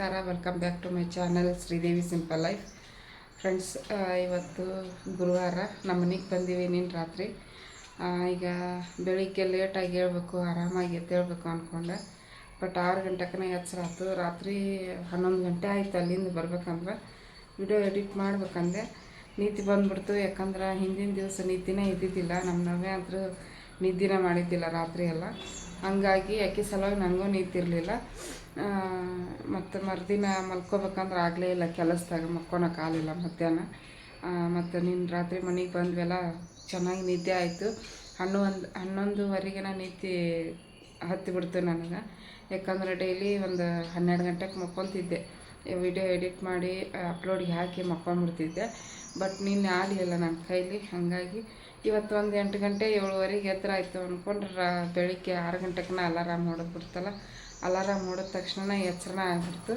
ನಮಸ್ಕಾರ. Welcome back to my channel Sridevi simple life friends ಇವತ್ತು ಗುರುವಾರ ನಮ್ಮ ಮನೆಗೆ ಬಂದೀವಿ ನೀನು ರಾತ್ರಿ. ಈಗ ಬೆಳಿಗ್ಗೆ ಲೇಟಾಗಿ ಹೇಳ್ಬೇಕು, ಆರಾಮಾಗಿ ಎದ್ದೇಳ್ಬೇಕು ಅಂದ್ಕೊಂಡೆ ಬಟ್ ಆರು ಗಂಟೆಕನ ಎಚ್ಚರಾತು ರಾತ್ರಿ ಹನ್ನೊಂದು ಗಂಟೆ ಆಯ್ತು ಅಲ್ಲಿಂದ ಬರ್ಬೇಕಂದ್ರೆ. ವಿಡಿಯೋ ಎಡಿಟ್ ಮಾಡ್ಬೇಕಂದೆ. ನೀತಿ ಬಂದ್ಬಿಡ್ತು, ಯಾಕಂದ್ರೆ ಹಿಂದಿನ ದಿವಸ ನಿದ್ದಿನೇ ಇದ್ದಿದ್ದಿಲ್ಲ. ನಮ್ಮ ನವ್ಯ ಅಂದರೂ ನಿದ್ದಿನ ಮಾಡಿದ್ದಿಲ್ಲ ರಾತ್ರಿ ಎಲ್ಲ. ಹಂಗಾಗಿ ಯಾಕೆ ಸಲುವಾಗಿ ನನಗೂ ನಿಂತಿರಲಿಲ್ಲ. ಮತ್ತು ಮರುದಿನ ಮಲ್ಕೋಬೇಕಂದ್ರೆ ಆಗಲೇ ಇಲ್ಲ, ಕೆಲಸದಾಗ ಮಕ್ಕೊಳಕ್ಕಾಗಲಿಲ್ಲ ಮಧ್ಯಾಹ್ನ. ಮತ್ತು ನಿನ್ನ ರಾತ್ರಿ ಮನೆಗೆ ಬಂದ್ವೆಲ್ಲ ಚೆನ್ನಾಗಿ ನಿದ್ದೆ ಆಯಿತು. ಹನ್ನೊಂದು ಹನ್ನೊಂದುವರೆಗೆ ನಾನು ನಿದ್ದೆ ಹತ್ತಿಬಿಡ್ತು ನನಗೆ. ಯಾಕಂದ್ರೆ ಡೈಲಿ ಒಂದು ಹನ್ನೆರಡು ಗಂಟೆಗೆ ಮಕ್ಕೊತಿದ್ದೆ ವಿಡಿಯೋ ಎಡಿಟ್ ಮಾಡಿ ಅಪ್ಲೋಡಿಗೆ ಹಾಕಿ ಮಕ್ಕೊಂಡ್ಬಿಡ್ತಿದ್ದೆ ಬಟ್ ನಿನ್ನೆ ಆಗಲಿಲ್ಲ ನನ್ನ ಕೈಲಿ, ಹಾಗಾಗಿ ಇವತ್ತು ಒಂದು ಎಂಟು ಗಂಟೆ ಏಳುವರೆಗೆ ಎತ್ತರ ಆಯಿತು ಅಂದ್ಕೊಂಡ್ರೆ ಬೆಳಿಗ್ಗೆ ಆರು ಗಂಟೆಗೆ ಅಲಾರಾಮ್ ಹೊಡೆದು ಬಿಡ್ತಲ್ಲ. ಅಲಾರಾಮ್ ಹೊಡೆದ ತಕ್ಷಣ ಎಚ್ಚರನ ಆಗಿಬಿಡ್ತು.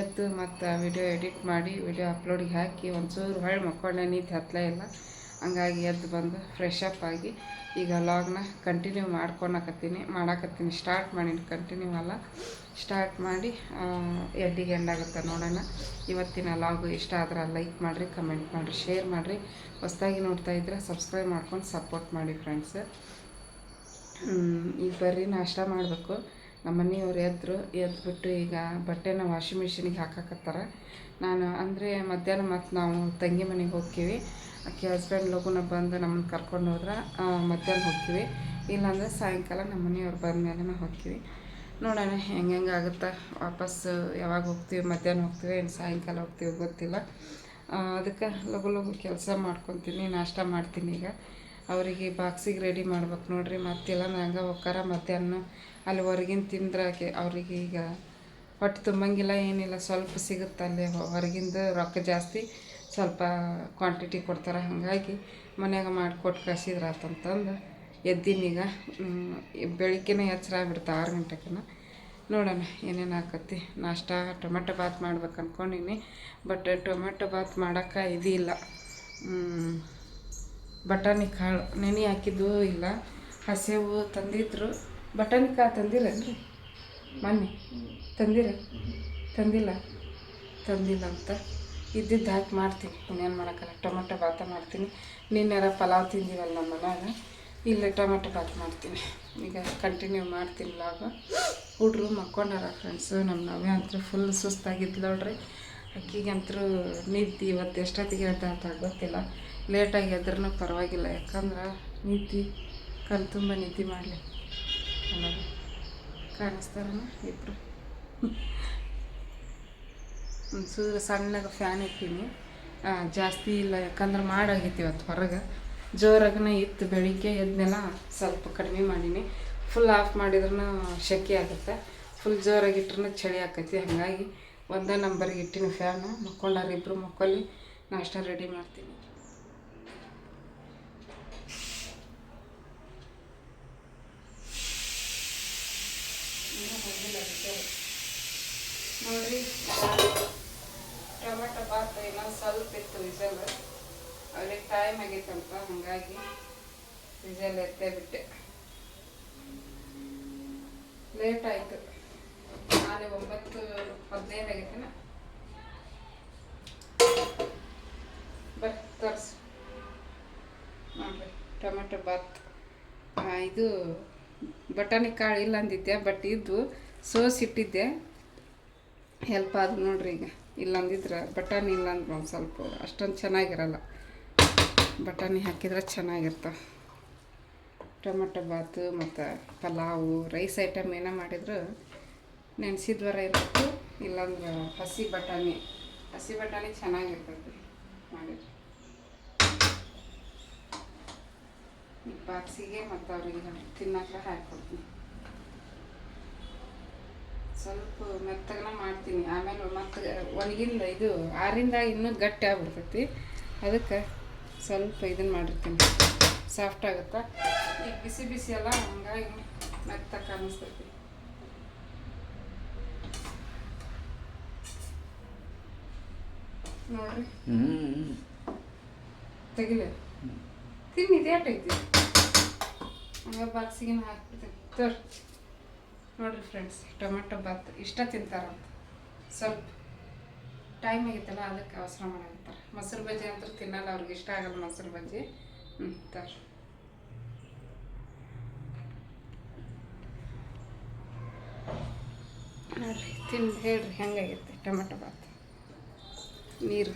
ಎದ್ದು ಮತ್ತು ವಿಡಿಯೋ ಎಡಿಟ್ ಮಾಡಿ ವಿಡಿಯೋ ಅಪ್ಲೋಡಿಗೆ ಹಾಕಿ ಒಂಚೂರು ಹೊಳ್ಳಿ ಮಕ್ಕೊಂಡೆ, ನೀತಿ ಹತ್ತಲೇ ಇಲ್ಲ. ಹಂಗಾಗಿ ಎದ್ದು ಬಂದು ಫ್ರೆಶ್ ಅಪ್ ಆಗಿ ಈಗ ಲಾಗ್ನ ಕಂಟಿನ್ಯೂ ಮಾಡ್ಕೊಳಕತ್ತೀನಿ, ಮಾಡಾಕತ್ತೀನಿ. ಸ್ಟಾರ್ಟ್ ಮಾಡೀನಿ ಕಂಟಿನ್ಯೂ ಅಲ್ಲ. ಸ್ಟಾರ್ಟ್ ಮಾಡಿ ಎಡ್ಡಿಗೆ ಎಂಡ್ ಆಗುತ್ತೆ ನೋಡೋಣ. ಇವತ್ತಿನ ಲಾಗು ಇಷ್ಟ ಆದ್ರೆ ಲೈಕ್ ಮಾಡಿರಿ ಕಮೆಂಟ್ ಮಾಡಿರಿ ಶೇರ್ ಮಾಡಿರಿ. ಹೊಸದಾಗಿ ನೋಡ್ತಾ ಇದ್ರೆ ಸಬ್ಸ್ಕ್ರೈಬ್ ಮಾಡ್ಕೊಂಡು ಸಪೋರ್ಟ್ ಮಾಡಿ ಫ್ರೆಂಡ್ಸ್ ಈಗ ಬರ್ರಿ, ನಾಷ್ಟ ಮಾಡಬೇಕು. ನಮ್ಮ ಮನೆಯವ್ರು ಎದ್ರು, ಎದ್ಬಿಟ್ಟು ಈಗ ಬಟ್ಟೆನ ವಾಷಿಂಗ್ ಮಿಷಿನಿಗೆ ಹಾಕಾಕತ್ತಾರ. ನಾನು ಅಂದರೆ ಮಧ್ಯಾಹ್ನ ಮತ್ತು ನಾವು ತಂಗಿ ಮನೆಗೆ ಹೋಗ್ತೀವಿ. ಆಕೆ ಹಸ್ಬೆಂಡ್ ಲಗುನ ಬಂದು ನಮ್ಮನ್ನು ಕರ್ಕೊಂಡು ಹೋದ್ರೆ ಮಧ್ಯಾಹ್ನ ಹೋಗ್ತೀವಿ. ಇಲ್ಲಾಂದರೆ ಸಾಯಂಕಾಲ ನಮ್ಮ ಮನೆಯವ್ರು ಬಂದಮೇಲೆ ಹೋಗ್ತೀವಿ. ನೋಡೋಣ ಹೆಂಗೆ ಹೆಂಗೆ ಆಗುತ್ತೆ. ವಾಪಸ್ಸು ಯಾವಾಗ ಹೋಗ್ತೀವಿ, ಮಧ್ಯಾಹ್ನ ಹೋಗ್ತೀವಿ, ಏನು ಸಾಯಂಕಾಲ ಹೋಗ್ತೀವಿ ಗೊತ್ತಿಲ್ಲ. ಅದಕ್ಕೆ ಲಘು ಲಘು ಕೆಲಸ ಮಾಡ್ಕೊತೀನಿ, ನಾಷ್ಟ ಮಾಡ್ತೀನಿ ಈಗ. ಅವರಿಗೆ ಬಾಕ್ಸಿಗೆ ರೆಡಿ ಮಾಡ್ಬೇಕು ನೋಡ್ರಿ, ಮತ್ತೆಲ್ಲ ನಂಗೆ ಹೋಗ್ಕಾರ ಮಧ್ಯಾಹ್ನ ಅಲ್ಲಿ ಹೊರಗಿನ ತಿಂದ್ರಾಗೆ ಅವ್ರಿಗೆ ಈಗ ಹೊಟ್ಟೆ ತುಂಬಂಗಿಲ್ಲ, ಏನಿಲ್ಲ, ಸ್ವಲ್ಪ ಸಿಗುತ್ತೆ ಅಲ್ಲಿ ಹೊರಗಿಂದ ರೊಕ್ಕ ಜಾಸ್ತಿ, ಸ್ವಲ್ಪ ಕ್ವಾಂಟಿಟಿ ಕೊಡ್ತಾರೆ. ಹಾಗಾಗಿ ಮನ್ಯಾಗ ಮಾಡಿಕೊಟ್ಟು ಕಳ್ಸಿದ್ರೆ ಆತಂತಂದು ಎದ್ದೀನೀಗ ಬೆಳಿಗ್ಗೆನೇ ಎಚ್ಚರ ಆಗ್ಬಿಡ್ತು ಆರು ಗಂಟೆಗೆನ ನೋಡೋಣ ಏನೇನು ಆಕತಿ. ನಾಷ್ಟ, ಟೊಮೆಟೊ ಬಾತ್ ಮಾಡ್ಬೇಕು ಅಂದ್ಕೊಂಡಿನಿ ಬಟ್ ಟೊಮೆಟೊ ಬಾತ್ ಮಾಡೋಕ್ಕೆ ಇದಿಲ್ಲ ಬಟಾಣಿ ಕಾಳು ನೆನೆ ಹಾಕಿದ್ದು ಇಲ್ಲ. ಹಸಿವು ತಂದಿದ್ರು. ಬಟಾಣಿ ಕಾ ತಂದಿರೇನ್ರಿ? ಮೊನ್ನೆ, ತಂದಿರ? ತಂದಿಲ್ಲ? ತಂದಿಲ್ಲ ಅಂತ. ಇದ್ದಿದ್ದು ಹಾಕಿ ಮಾಡ್ತೀನಿ. ಇನ್ನೇನು ಮಾಡೋಕ್ಕಲ್ಲ ಟೊಮೆಟೊ ಬಾತ ಮಾಡ್ತೀನಿ. ನಿನ್ನೆರ ಪಲಾವ್ ತಿಂದಿವಲ್ಲ ನಮ್ಮ ಮನ್ಯಾಗ. ಇಲ್ಲೇ ಟೊಮೆಟೊ ಬಾತ್ ಮಾಡ್ತೀನಿ. ಈಗ ಕಂಟಿನ್ಯೂ ಮಾಡ್ತೀನಿ ಲಾಗ ಹುಡ್ರು ಮಕ್ಕೊಂಡಾರ ಫ್ರೆಂಡ್ಸು ನಮ್ಮ ನಾವೇ ಅಂತೂ ಫುಲ್ ಸುಸ್ತಾಗಿದ್ದು ನೋಡ್ರಿ. ಅಕ್ಕಿಗಂತೂ ನಿದ್ದೆ ಇವತ್ತು ಎಷ್ಟೊತ್ತಿಗೆ ಅಂತ ಗೊತ್ತಿಲ್ಲ. ಲೇಟಾಗಿ ಎದ್ರೂ ಪರವಾಗಿಲ್ಲ. ಯಾಕಂದ್ರೆ ನಿದ್ದೆ ಕಲ್ ತುಂಬ ನಿದ್ದೆ ಮಾಡಲಿ. ಅನ್ನೋದು ಕಾಣಿಸ್ತಾರನ? ಇಬ್ಬರು ಒಂಚೂರು ಸಣ್ಣಗ ಫ್ಯಾನ್ ಇಟ್ಟೀನಿ. ಜಾಸ್ತಿ ಇಲ್ಲ, ಯಾಕಂದ್ರೆ ಮಾಡಾಗೈತಿ ಇವತ್ತು ಹೊರಗೆ. ಜೋರಾಗನೇ ಇತ್ತು ಬೆಳಿಗ್ಗೆ ಎದ್ನೆಲ್ಲ ಸ್ವಲ್ಪ ಕಡಿಮೆ ಮಾಡೀನಿ. ಫುಲ್ ಆಫ್ ಮಾಡಿದ್ರೂ ಶೆಕೆ ಆಗುತ್ತೆ. ಫುಲ್ ಜೋರಾಗಿ ಇಟ್ರೂ ಚಳಿ ಆಕೈತಿ. ಹಾಗಾಗಿ ಒಂದೇ ನಂಬರ್ಗೆ ಇಟ್ಟಿನಿ ಫ್ಯಾನು ಮಕ್ಕೊಂಡಾರ ಇಬ್ಬರು ಮಕ್ಕೊಳ್ಳಿ. ನಾಷ್ಟ ರೆಡಿ ಮಾಡ್ತೀನಿ. ನೋಡ್ರಿ. ಟೊಮೆಟೊ ಪಾತ್ರ ಇನ್ನೊಂದು ಸ್ವಲ್ಪ ಇತ್ತು ವಿಸಲ್ ಅವ್ರಿಗೆ ಟೈಮ್ ಆಗೈತಂತ ಹಾಗಾಗಿ ವಿಸಲ್ ಎತ್ತೇ ಬಿಟ್ಟೆ. ಲೇಟ್ ಆಯಿತು. ನಾಳೆ ಒಂಬತ್ತು ಹದಿನೈದು ಆಗೈತೆನ ಬರ್ರಿ ಟೊಮೆಟೊ ಆ, ಇದು ಬಟಾಣಿ ಕಾಳು ಇಲ್ಲ ಅಂದಿದ್ದೆ ಬಟ್ ಇದ್ದು ಸೋಸಿಟ್ಟಿದ್ದೆ ಹೆಲ್ಪ್ ಆದ್ ನೋಡ್ರಿ ಈಗ. ಇಲ್ಲಂದಿದ್ರೆ ಬಟಾಣಿ ಇಲ್ಲಾಂದ್ರೆ ಒಂದು ಸ್ವಲ್ಪ ಅಷ್ಟೊಂದು ಚೆನ್ನಾಗಿರಲ್ಲ. ಬಟಾಣಿ ಹಾಕಿದ್ರೆ ಚೆನ್ನಾಗಿರ್ತಾವೆ ಟೊಮೆಟೊ ಬಾತು ಮತ್ತು ಪಲಾವು, ರೈಸ್ ಐಟಮ್ ಏನೋ ಮಾಡಿದ್ರು ನೆನೆಸಿದ್ವರ ಇರಬೇಕು. ಇಲ್ಲಾಂದ್ರೆ ಹಸಿ ಬಟಾಣಿ ಹಸಿ ಬಟಾಣಿ ಚೆನ್ನಾಗಿರ್ತೈತಿ ಮಾಡಿದ್ರೆ. ಈ ಬಾಕ್ಸಿಗೆ ಮತ್ತು ಅವ್ರಿಗೆ ತಿನ್ನಕ್ಕೆ ಹಾಕ್ಕೊಡ್ತೀನಿ ಸ್ವಲ್ಪ ಮೆತ್ತಗನ ಮಾಡ್ತೀನಿ. ಆಮೇಲೆ ಮತ್ತೆ ಒಣಗಿಂದ ಇದು ಆರಿಂದ ಇನ್ನೂ ಗಟ್ಟಿ ಆಗ್ಬಿಡ್ತೈತಿ. ಅದಕ್ಕೆ ಸ್ವಲ್ಪ ಇದನ್ನು ಮಾಡಿರ್ತೀನಿ. ಸಾಫ್ಟ್ ಆಗುತ್ತಾ? ಈಗ ಬಿಸಿ ಬಿಸಿ ಎಲ್ಲ ಹಂಗಾಗಿ ಮೆತ್ತಗೆ ಕಾಣಿಸ್ತೈತಿ. ನೋಡ್ರಿ. ತೆಗಿಲ? ತಿನ್ನಿ ಇದೇಟೈತಿ ಹಂಗ ಬಾಕ್ಸಿಗೆ ಹಾಕ್ಬಿಡ್ತೀನಿ. ತೋರಿ. ನೋಡ್ರಿ ಫ್ರೆಂಡ್ಸ್ ಟೊಮೆಟೊ ಬಾತ್ ಇಷ್ಟ ತಿಂತಾರಂತ ಸ್ವಲ್ಪ ಟೈಮ್ ಆಗೈತಲ್ಲ, ಅದಕ್ಕೆ ಅವಸರ ಮಾಡಾಕತ್ತಾರೆ. ಮೊಸರು ಬಜ್ಜಿ ಅಂತೂ ತಿನ್ನಲ್ಲ, ಅವ್ರಿಗೆ ಇಷ್ಟ ಆಗಲ್ಲ ಮೊಸರು ಬಜ್ಜಿ. ಹ್ಞೂ ನೋಡಿರಿ, ತಿಂದು ಹೇಳ್ರಿ ಹೆಂಗಾಗೈತೆ ಟೊಮೆಟೊ ಬಾತ್ ನೀರು.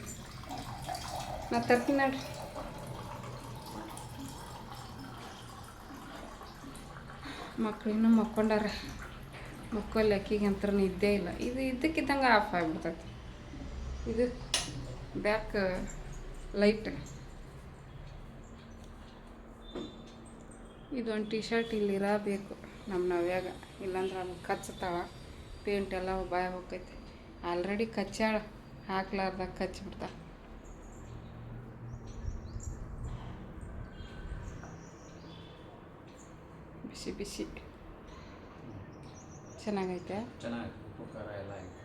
ನಾ ತರ್ತೀನಿ ನೋಡ್ರಿ. ಮಕ್ಳು ಇನ್ನೂ ಮಕ್ಕೊಂಡಾರ. ಮಕ್ಕಳು ಅಕ್ಕಿಗೆ ಅಂತ ನಿದ್ದೆ ಇಲ್ಲ. ಇದು ಇದ್ದಕ್ಕಿದ್ದಂಗೆ ಆಫ್ ಆಗಿಬಿಡ್ತೈತಿ. ಇದು ಬ್ಯಾಕ್ ಲೈಟ್ ಇದೊಂದು ಟಿ ಶರ್ಟ್ ಇಲ್ಲಿ ಇರಬೇಕು ನಮ್ಮ ನವ್ಯಾಗ. ಇಲ್ಲಾಂದ್ರೆ ಅದು ಕಚ್ಚತಾವ ಪೇಂಟ್ ಎಲ್ಲ ಬಾಯ ಹೋಗೈತಿ ಆಲ್ರೆಡಿ ಕಚ್ಚಾಳ. ಹಾಕ್ಲಾರ್ದಾಗ ಕಚ್ಚಿಬಿಡ್ತಾ ಬಿಸಿ ಬಿಸಿ. ಚೆನ್ನಾಗೈತೆ? ಚೆನ್ನಾಗಿ ಉಪ್ಪು ಖಾರ ಎಲ್ಲ ಐತೆ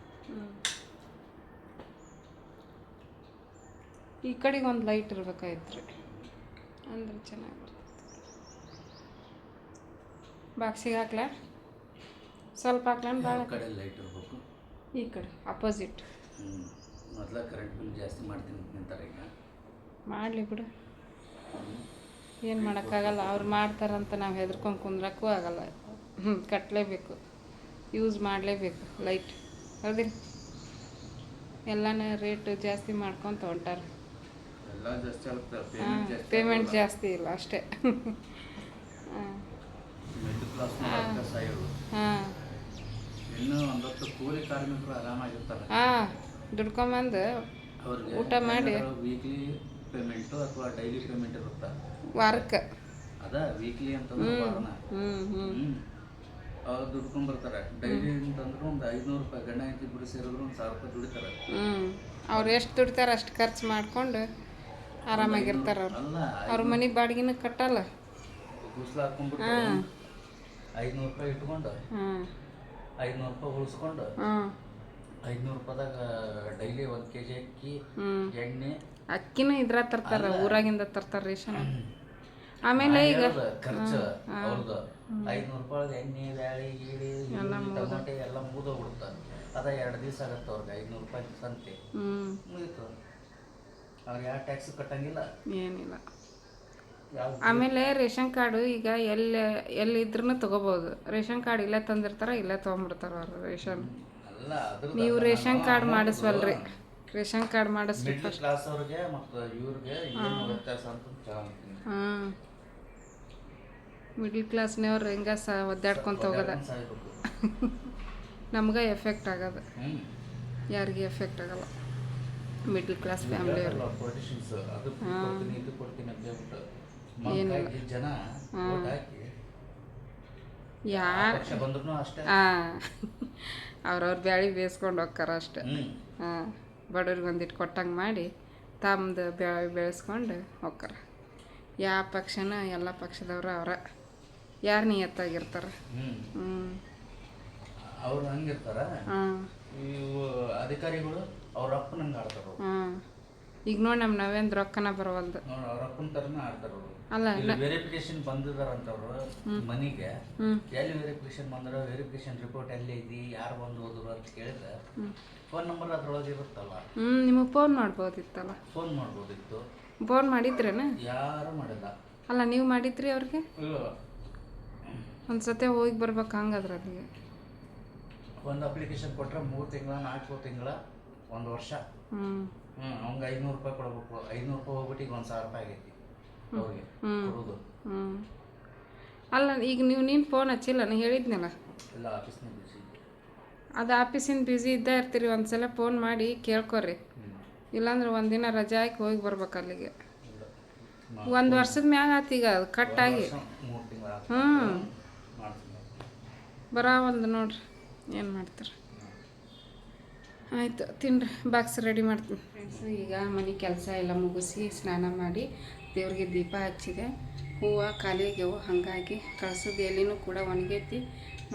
ಈ ಕಡೆಗೆ ಒಂದು ಲೈಟ್ ಇರ್ಬೇಕಾಯ್ತು ರೀ ಅಂದ್ರೆ ಚೆನ್ನಾಗಿ ಬರ್ತೈತೆ. ಬಾಕ್ಸಿಗೆ ಹಾಕ್ಲಾ? ಸ್ವಲ್ಪ ಹಾಕ್ಲಾ? ಭಾಳ ಕಡೆ ಲೈಟ್ ಇರಬೇಕು? ಈ ಕಡೆ ಅಪೋಸಿಟ್ ಮೊದಲ ಕರೆಂಟ್ ಬಿಲ್ ಜಾಸ್ತಿ ಮಾಡ್ತೀನಿ ಅಂತ ನಿಂತಾರೆ ಈಗ. ಮಾಡಲಿ ಬಿಡು. ಏನು ಮಾಡೋಕ್ಕಾಗಲ್ಲ ಅವ್ರು ಮಾಡ್ತಾರಂತ ನಾವು ಹೆದರ್ಕೊಂಡು ಕುಂದ್ರಕ್ಕೂ ಆಗಲ್ಲ. ಹ್ಞೂ ಕಟ್ಟಲೇಬೇಕು ಯೂಸ್ ಮಾಡಲೇಬೇಕು ಲೈಟ್ ಹೌದಿಲ್ಲ ಎಲ್ಲನ ರೇಟ್ ಜಾಸ್ತಿ ಮಾಡ್ಕೊತ ಹೊಂಟಾರ ಪೇಮೆಂಟ್ ಜಾಸ್ತಿ ಇಲ್ಲ ಅಷ್ಟೇ. ಹಾಂ. ದುಡ್ಕೊಂಬಂದು ಊಟ ಮಾಡಿ. ವೀಕ್ಲಿ ಪೇಮೆಂಟು ಅಥವಾ ಡೈಲಿ ಪೇಮೆಂಟ್ ಇರುತ್ತಾ? ವಾರಕ್ಕೆ. ಅದ ವೀಕ್ಲಿ ಅಂತ ಹ್ಞೂ ಹ್ಞೂ ಅವ್ರು ದುಡ್ಕೊಂಡ್ ಬರ್ತಾರೆ ಡೈಲಿ ಅಂತಂದ್ರೆ ಒಂದು ಐದುನೂರು ರೂಪಾಯಿ ಗಂಡ ಹೆಂಡತಿ ಇಬ್ಬರು ಸೇರಿದ್ರು ಒಂದು ಸಾವಿರ ರೂಪಾಯಿ ದುಡಿತಾರೆ. ಹ್ಞೂ ಅವ್ರು ಎಷ್ಟು ದುಡಿತಾರೆ ಅಷ್ಟು ಖರ್ಚು ಮಾಡ್ಕೊಂಡು ಆರಾಮಾಗಿರ್ತಾರೆ ಅವ್ರು. ಅಲ್ಲ ಅವ್ರ ಮನೆ ಬಾಡಿಗೆನ ಕಟ್ಟಲ್ಲ. ಗುಸ್ಲು ಹಾಂ. ಐದುನೂರು ರೂಪಾಯಿ ಇಟ್ಕೊಂಡು ಹಾಂ. ಐದುನೂರು ರೂಪಾಯಿ ಉಳಿಸ್ಕೊಂಡು ಹಾಂ. ಐದುನೂರು ರೂಪಾಯಿದಾಗ ಡೈಲಿ ಒಂದು ಕೆ ಜಿ ಅಕ್ಕಿ ಎಣ್ಣೆ. ಅಕ್ಕಿನೂ ಇದ್ರ ತರ್ತಾರ ಊರಾಗಿಂದ ತರ್ತಾರ ರೇಷನ್. ಆಮೇಲೆ ಈಗ ಖರ್ಚು ಅವ್ರದ್ದು ಐದುನೂರು ರೂಪಾಯಿ ಎಣ್ಣೆ ಬ್ಯಾಳಿ ಗೀಳಿ ಟೊಮೆಟೊ ಎಲ್ಲ ಮುಗಿದೋಗ್ಬಿಡುತ್ತೆ ಅದ ಎರಡು ದಿವಸ ಆಗತ್ತೆ ಅವ್ರಿಗೆ ಐದುನೂರು ರೂಪಾಯಿ ಸಂತೆ. ಮುಗೀತು. ಅವ್ರು ಯಾವ ಟ್ಯಾಕ್ಸ್ ಕಟ್ಟಂಗಿಲ್ಲ. ಏನಿಲ್ಲ. ಆಮೇಲೆ ರೇಷನ್ ಕಾರ್ಡು ಈಗ ಎಲ್ಲಿ ಎಲ್ಲಿದ್ರೂ ತಗೋಬೋದು. ರೇಷನ್ ಕಾರ್ಡ್ ಇಲ್ಲೇ ತಂದಿರ್ತಾರ ಇಲ್ಲೇ ತೊಗೊಂಬಿಡ್ತಾರ ಅವ್ರು ರೇಷನ್. ನೀವು ರೇಷನ್ ಕಾರ್ಡ್ ಮಾಡಿಸ್ವಲ್ರಿ. ರೇಷನ್ ಕಾರ್ಡ್ ಮಾಡಿಸ್ರಿ ಕ್ಲಾಸ್ ಅವ್ರಿಗೆ ಮತ್ತು ಇವ್ರಿಗೆ ಏನು ವ್ಯತ್ಯಾಸ ಅಂತ ಹಾಂ. ಮಿಡ್ಲ್ ಕ್ಲಾಸ್ನವ್ರು ಹೆಂಗ ಸ ಒದ್ದಾಡ್ಕೊತ ಹೋಗದ? ನಮ್ಗೆ ಎಫೆಕ್ಟ್ ಆಗೋದು. ಯಾರಿಗೆ ಎಫೆಕ್ಟ್ ಆಗಲ್ಲ. ಮಿಡ್ಲ್ ಕ್ಲಾಸ್ ಫ್ಯಾಮಿಲಿ ಅವರು ಅದು ಕೊಡ್ತೀನಿ ಇದು ಕೊಡ್ತೀನಿ ಅಂತ ಹೇಳ್ಬಿಟ್ಟು ಮಂಕಾಗಿ ಜನ vote ಹಾಕಿ ಯಾ ಪಕ್ಷ ಬಂದ್ರು ಅಷ್ಟೇ. ಹಾಂ. ಅವ್ರವ್ರ ಬ್ಯಾಳಿ ಬೇಯಿಸ್ಕೊಂಡು ಹೋಗ್ತಾರ ಅಷ್ಟೆ. ಹಾಂ. ಬಡವ್ರಿಗೆ ಒಂದಿಟ್ಟು ಕೊಟ್ಟಂಗೆ ಮಾಡಿ ತಮ್ಮದು ಬ್ಯಾಳಿ ಬೆಳೆಸ್ಕೊಂಡು ಹೋಗ್ತಾರ. ಯಾವ ಪಕ್ಷನ ಎಲ್ಲ ಪಕ್ಷದವ್ರು ಅವ್ರ. ಯಾರು ನಿಯತ್ತಾಗಿರ್ತಾರೆ ಹ್ಞೂ ಅವ್ರು ಹಂಗಿರ್ತಾರ. ಹಾಂ. ಇವು ಅಧಿಕಾರಿಗಳು ಅವ್ರ ಅಪ್ಪನಂಗೆ ಆಡ್ತಾರ ಅವ್ರು. ಹಾಂ. ಈಗ ನೋಡಿ ನಮ್ಮ ನವೇಂದ್ರ ರೊಕ್ಕನ ಬರವಲ್ದು. ನೋಡಿ ಅವ್ರ ಅಪ್ಪನ ತರನ ಆಡ್ತಾರ ಅವರು. ಅಲ್ಲ ಇಲ್ಲಿ ವೆರಿಫಿಕೇಶನ್ ಬಂದಿದಾರಂತವ್ರು ಮನೆಗೆ. ಎಲ್ಲಿ ವೆರಿಫಿಕೇಶನ್ ಬಂದ್ರ ವೆರಿಫಿಕೇಶನ್ ರಿಪೋರ್ಟ್ ಎಲ್ಲಿ ಐತಿ ಯಾರು ಬಂದು ಹೋದ್ರು ಅಂತ ಕೇಳಿದ್ರೆ ಫೋನ್ ನಂಬರ್ ಅದ್ರೊಳಗೆ ಇರುತ್ತಲ್ಲ. ಹ್ಞೂ ನಿಮಗೆ ಫೋನ್ ಮಾಡ್ಬೋದಿತ್ತಲ್ಲ? ಫೋನ್ ಮಾಡ್ಬೋದಿತ್ತು. ಫೋನ್ ಮಾಡಿದ್ರೇನ? ಯಾರು ಮಾಡಿಲ್ಲ. ಅಲ್ಲ ನೀವು ಮಾಡಿದ್ರಿ ಅವ್ರಿಗೆ? ಇಲ್ಲ. ಒಂದು ಸತಿ ಹೋಗಿ ಬರ್ಬೇಕು ಹಂಗಾದ್ರೆ ಅಲ್ಲಿಗೆ ಒಂದು ಅಪ್ಲಿಕೇಶನ್ ಕೊಟ್ಟರೆ ಮೂರು ತಿಂಗಳ ನಾಲ್ಕು ತಿಂಗಳ ಒಂದು ವರ್ಷ. ಹ್ಞೂ ಹ್ಞೂ ಅವ್ಗೆ ಐನೂರು ರೂಪಾಯಿ ಕೊಡಬೇಕು. ಐನೂರು ರೂಪಾಯಿ ಹೋಗ್ಬಿಟ್ಟು ಈಗ ಒಂದು ಸಾವಿರ ರೂಪಾಯಿ ಆಗೈತಿ. ಅವ್ರಿಗೆ ಕೊಡೋದು. ಹ್ಞೂ ಅಲ್ಲ ಈಗ ನೀವು ನೀನು ಫೋನ್ ಹಚ್ಚಿಲ್ಲ ನಾನು ಹೇಳಿದ್ನಲ್ಲ? ಇಲ್ಲ ಆಫೀಸ್ನಾಗ ಬಿಸಿ ಅದು ಆಫೀಸಿನ ಬ್ಯುಸಿ ಇದ್ದೇ ಇರ್ತೀರಿ ಒಂದ್ಸಲ ಫೋನ್ ಮಾಡಿ ಕೇಳ್ಕೊರಿ. ಇಲ್ಲಾಂದ್ರೆ ಒಂದಿನ ರಜೆ ಹಾಕಿ ಹೋಗಿ ಬರ್ಬೇಕು ಅಲ್ಲಿಗೆ. ಒಂದು ವರ್ಷದ ಮ್ಯಾಗ ಆತು ಈಗ ಅದು ಕಟ್ಟಾಗಿ ಮೂರು ತಿಂಗಳ ಹ್ಞೂ ಬರೋ ಒಂದು ನೋಡ್ರಿ, ಏನು ಮಾಡ್ತಾರೆ. ಆಯಿತು, ತಿನ್ರಿ ಬಾಕ್ಸ್ ರೆಡಿ ಮಾಡ್ತೀನಿ. ಫ್ರೆಂಡ್ಸ್ ಈಗ ಮನೆ ಕೆಲಸ ಎಲ್ಲ ಮುಗಿಸಿ ಸ್ನಾನ ಮಾಡಿ ದೇವ್ರಿಗೆ ದೀಪ ಹಚ್ಚಿದೆ. ಹೂವು, ಖಾಲಿ ಆಗ್ಯಾವು, ಹಾಗಾಗಿ ಕಳ್ಸೋದು ಎಲ್ಲಿನೂ ಕೂಡ ಒಣಗೈತಿ.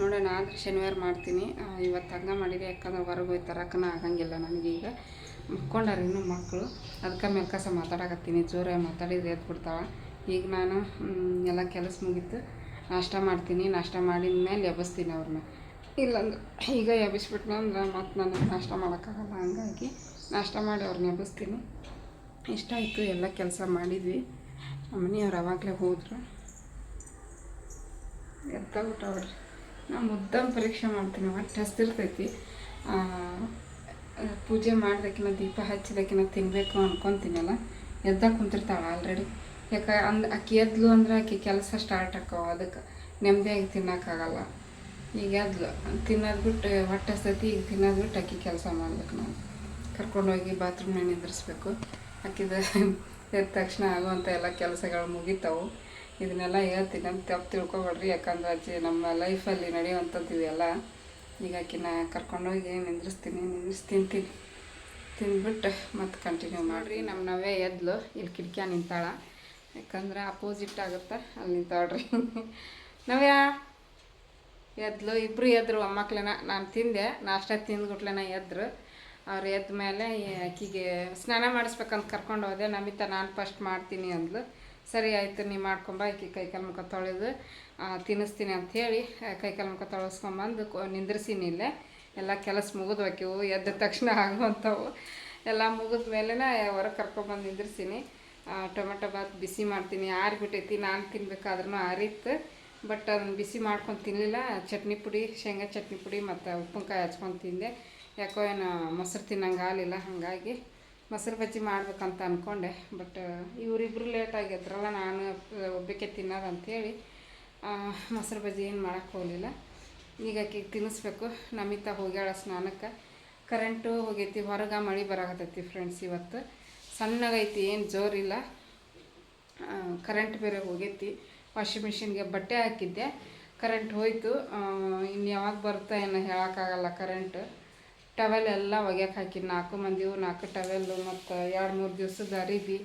ನೋಡೋಣ, ಆದರೆ ಶನಿವಾರ ಮಾಡ್ತೀನಿ. ಇವತ್ತು ಹಂಗೆ ಮಾಡಿದೆ, ಯಾಕಂದ್ರೆ ಹೊರಗೆ ತರಕನ ಆಗಂಗಿಲ್ಲ ನನಗೀಗ ಮುಕ್ಕೊಂಡಾರ ಇನ್ನು ಮಕ್ಕಳು. ಅದಕ್ಕೆ ಮೆಲ್ಕಸ ಮಾತಾಡಕತ್ತೀನಿ. ಜೋರಾಗಿ ಮಾತಾಡಿದ್ರೆ ಎದ್ದು ಈಗ ನಾನು ಎಲ್ಲ ಕೆಲಸ ಮುಗೀತು. ನಾಷ್ಟ ಮಾಡ್ತೀನಿ, ನಾಷ್ಟ ಮಾಡಿದ ಮೇಲೆ ಎಬ್ಬಿಸ್ತೀನಿ ಅವ್ರನ್ನ. ಇಲ್ಲಾಂದ್ರೆ ಈಗ ಎಬ್ಬಿಸ್ಬಿಟ್ನ ಅಂದ್ರೆ ಮತ್ತೆ ನನಗೆ ನಾಷ್ಟ ಮಾಡೋಕ್ಕಾಗಲ್ಲ. ಹಂಗಾಗಿ ನಾಷ್ಟ ಮಾಡಿ ಅವ್ರನ್ನ ಎಬ್ಬಿಸ್ತೀನಿ. ಇಷ್ಟ ಆಯಿತು, ಎಲ್ಲ ಕೆಲಸ ಮಾಡಿದ್ವಿ. ನಮ್ಮ ಮನೆಯವ್ರು ಅವಾಗಲೇ ಹೋದರು. ಎದ್ದಾಗ್ಬಿಟ್ಟವ್ರಿ ನಾನು ಮುದ್ದಮ್ ಪರೀಕ್ಷೆ ಮಾಡ್ತೀನಿ ಒಟ್ಟು ಹಸ್ತಿರ್ತೈತಿ ಪೂಜೆ ಮಾಡ್ದಕ್ಕಿನ್ನ ದೀಪ ಹಚ್ಚಿದಕ್ಕಿನ ತಿನ್ನಬೇಕು ಅನ್ಕೊತೀನಲ್ಲ ಎದ್ದಾಗ ಕುಂತಿರ್ತಾಳೆ ಆಲ್ರೆಡಿ ಯಾಕೆ ಅಂದ್ ಆಕೆ ಎದ್ಲು ಅಂದ್ರೆ ಆಕೆ ಕೆಲಸ ಸ್ಟಾರ್ಟ್ ಆಕ್ಕವ ಅದಕ್ಕೆ ನೆಮ್ಮದಿಯಾಗಿ ತಿನ್ನೋಕ್ಕಾಗಲ್ಲ. ಈಗ ಎದ್ಲು, ತಿನ್ನೋದು ಬಿಟ್ಟು ಹೊಟ್ಟೆ ಸತಿ ಈಗ ತಿನ್ನೋದು ಬಿಟ್ಟು ಆಕೆ ಕೆಲಸ ಮಾಡ್ಬೇಕು ನಾನು ಕರ್ಕೊಂಡೋಗಿ ಬಾತ್ರೂಮ್ನ ನಿಂದ್ರಿಸ್ಬೇಕು. ಆಕಿದ ಎದ್ದ ತಕ್ಷಣ ಆಗುವಂಥ ಎಲ್ಲ ಕೆಲಸಗಳು ಮುಗಿತಾವು. ಇದನ್ನೆಲ್ಲ ಹೇಳ್ತೀನಿ ಅಂತ ತಪ್ಪು ತಿಳ್ಕೊಬೇಡ್ರಿ. ಯಾಕಂದ್ರೆ ಅಜ್ಜಿ ನಮ್ಮ ಲೈಫಲ್ಲಿ ನಡೆಯುವಂಥದ್ದು ಇವೆಲ್ಲ. ಈಗ ಆಕಿನ ಕರ್ಕೊಂಡೋಗಿ ನಿಂದ್ರಿಸ್ತೀನಿ ನಿಂದ್ರಿಸಿ ತಿಂತೀನಿ ತಿಂದ್ಬಿಟ್ಟು ಮತ್ತೆ ಕಂಟಿನ್ಯೂ ಮಾಡಿರಿ ನಮ್ಮ ನಾವೇ ಎದ್ಲು ಇಲ್ಲಿ ಕಿಟಕಿಯ ನಿಂತಾಳ. ಯಾಕಂದ್ರೆ ಅಪೋಸಿಟ್ ಆಗುತ್ತೆ. ಅಲ್ಲಿ ನಿಂತಾಳ್ರಿ. ನವ್ಯ? ಎದ್ಲು ಇಬ್ಬರು ಎದ್ರು ಮೊಮ್ಮಕ್ಳನ ನಾನು ತಿಂದೆ. ನಾಷ್ಟ ತಿಂದ್ಗುಟ್ಲೆನ ಎದ್ರು. ಅವ್ರು ಎದ್ದ ಮೇಲೆ ಆಕಿಗೆ ಸ್ನಾನ ಮಾಡಿಸ್ಬೇಕಂತ ಕರ್ಕೊಂಡು ಹೋದೆ. ನಮಿತಾ ನಾನು ಫಸ್ಟ್ ಮಾಡ್ತೀನಿ ಅಂದ್ಲು. ಸರಿ ಆಯಿತು, ನೀ ಮಾಡ್ಕೊಂಬ. ಆಕಿ ಕೈಕಾಲು ಮುಖ ತೊಳೆದು ತಿನ್ನಿಸ್ತೀನಿ ಅಂಥೇಳಿ ಕೈಕಾಲು ಮುಖ ತೊಳಸ್ಕೊಂಬಂದು ನಿಂದ್ರಿಸೀನಿ ಇಲ್ಲೇ. ಎಲ್ಲ ಕೆಲಸ ಮುಗಿದು ಹೋಕಿವು ಎದ್ದ ತಕ್ಷಣ ಆಗುವಂಥವು. ಎಲ್ಲ ಮುಗಿದ ಮೇಲೆ ಹೊರಗೆ ಕರ್ಕೊಂಬಂದು ನಿಂದ್ರಿಸೀನಿ. ಟೊಮೆಟೊ ಬಾತ್ ಬಿಸಿ ಮಾಡ್ತೀನಿ. ಆರಿಬಿಟ್ಟೈತಿ. ನಾನು ತಿನ್ಬೇಕಾದ್ರೂ ಆರಿತ್ತು. ಬಟ್ ಅದನ್ನ ಬಿಸಿ ಮಾಡ್ಕೊಂಡು ತಿನ್ನಲಿಲ್ಲ ಚಟ್ನಿ ಪುಡಿ, ಶೇಂಗಾ ಚಟ್ನಿ ಪುಡಿ ಮತ್ತು ಉಪ್ಪಿನಕಾಯಿ ಹಚ್ಕೊಂಡು ತಿಂದೆ. ಯಾಕೋ ಏನು ಮೊಸರು ತಿನ್ನಂಗೆ ಆಗಲಿಲ್ಲ. ಹಾಗಾಗಿ ಮೊಸರು ಬಜ್ಜಿ ಮಾಡ್ಬೇಕಂತ ಅಂದ್ಕೊಂಡೆ ಬಟ್ ಇವರಿಬ್ಬರು ಲೇಟ್ ಆಗಿದ್ರಲ್ಲ, ನಾನು ಒಬ್ಬಕ್ಕೆ ತಿನ್ನೋದು ಅಂಥೇಳಿ ಮೊಸರು ಬಜ್ಜಿ ಏನು ಮಾಡೋಕ್ಕೆ ಹೋಗಲಿಲ್ಲ. ಈಗ ಆಕೆಗೆ ತಿನ್ನಿಸ್ಬೇಕು. ನಮಿತಾ ಹೋಗ್ಯಾಳ ಸ್ನಾನಕ್ಕೆ. ಕರೆಂಟು ಹೋಗೈತಿ. ಹೊರಗೆ ಮಳೆ ಬರಾಕತ್ತೈತಿ ಫ್ರೆಂಡ್ಸ್ ಇವತ್ತು. ಸಣ್ಣಗೈತಿ, ಏನು ಜೋರಿಲ್ಲ. ಕರೆಂಟ್ ಬೇರೆ ಹೋಗೈತಿ. ವಾಷಿಂಗ್ ಮಿಷಿನ್ಗೆ ಬಟ್ಟೆ ಹಾಕಿದ್ದೆ. ಕರೆಂಟ್ ಹೋಯ್ತು. ಇನ್ನು ಯಾವಾಗ ಬರುತ್ತಾ ಏನೋ ಹೇಳೋಕ್ಕಾಗಲ್ಲ ಕರೆಂಟ್ ಟವೆಲ್ ಎಲ್ಲ ಒಗ್ಯಕ್ಕೆ ಹಾಕಿದ್ದು ನಾಲ್ಕು ಮಂದಿವು ನಾಲ್ಕು ಟವೆಲ್ಲು ಮತ್ತು ಎರಡು ಮೂರು ದಿವಸದ ಅರಿಬಿ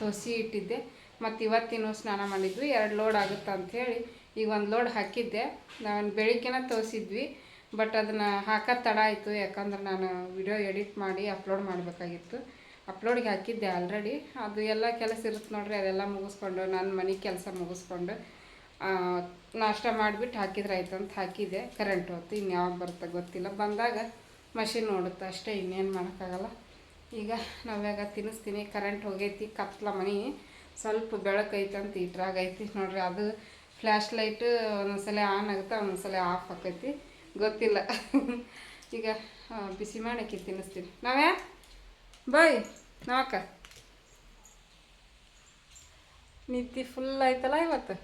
ತೋಸಿ ಇಟ್ಟಿದ್ದೆ. ಮತ್ತು ಇವತ್ತಿನೂ ಸ್ನಾನ ಮಾಡಿದ್ವಿ. ಎರಡು ಲೋಡ್ ಆಗುತ್ತೆ ಅಂಥೇಳಿ ಈಗ ಒಂದು ಲೋಡ್ ಹಾಕಿದ್ದೆ. ನಾನು ಬೆಳಿಗ್ಗೆನ ತೋರಿಸಿದ್ವಿ ಬಟ್ ಅದನ್ನು ಹಾಕೋದು ತಡ ಆಯಿತು. ಯಾಕಂದ್ರೆ ನಾನು ವಿಡಿಯೋ ಎಡಿಟ್ ಮಾಡಿ ಅಪ್ಲೋಡ್ ಮಾಡಬೇಕಾಗಿತ್ತು. ಅಪ್ಲೋಡಿಗೆ ಹಾಕಿದ್ದೆ ಆಲ್ರೆಡಿ ಅದು ಎಲ್ಲ ಕೆಲಸ ಇರುತ್ತೆ ನೋಡ್ರಿ, ಅದೆಲ್ಲ ಮುಗಿಸ್ಕೊಂಡು ನನ್ನ ಮನೆ ಕೆಲಸ ಮುಗಿಸ್ಕೊಂಡು ನಾಷ್ಟ ಮಾಡಿಬಿಟ್ಟು ಹಾಕಿದ್ರೆ ಆಯ್ತು ಅಂತ ಹಾಕಿದ್ದೆ. ಕರೆಂಟ್ ಹೋಯ್ತು ಇನ್ನು ಯಾವಾಗ ಬರುತ್ತೆ ಗೊತ್ತಿಲ್ಲ. ಬಂದಾಗ ಮಷಿನ್ ನೋಡುತ್ತೆ ಅಷ್ಟೇ, ಇನ್ನೇನು ಮಾಡೋಕ್ಕಾಗಲ್ಲ. ಈಗ ನಾವ್ಯಾಗ ತಿನ್ನಿಸ್ತೀನಿ ಕರೆಂಟ್ ಹೋಗೈತಿ ಕತ್ಲ ಮನೆ. ಸ್ವಲ್ಪ ಬೆಳಕೈತಂತ ಅಂತ ಇಟ್ರಾಗ ಐತಿ ನೋಡ್ರಿ, ಅದು ಫ್ಲ್ಯಾಶ್ ಲೈಟ್ ಒಂದೊಂದ್ಸಲ ಆನ್ ಆಗುತ್ತೆ, ಒಂದೊಂದ್ಸಲ ಆಫ್ ಆಕೈತಿ. ಗೊತ್ತಿಲ್ಲ. ಈಗ ಬಿಸಿ ಮಾಡಕ್ಕೆ ತಿನ್ನಿಸ್ತೀನಿ. ನಾವ್ಯಾ? ಬಾಯ್, ನಾವಕ್ಕ. ನಿದ್ದೆ ಫುಲ್ ಆಯ್ತಲ್ಲ ಇವತ್ತು?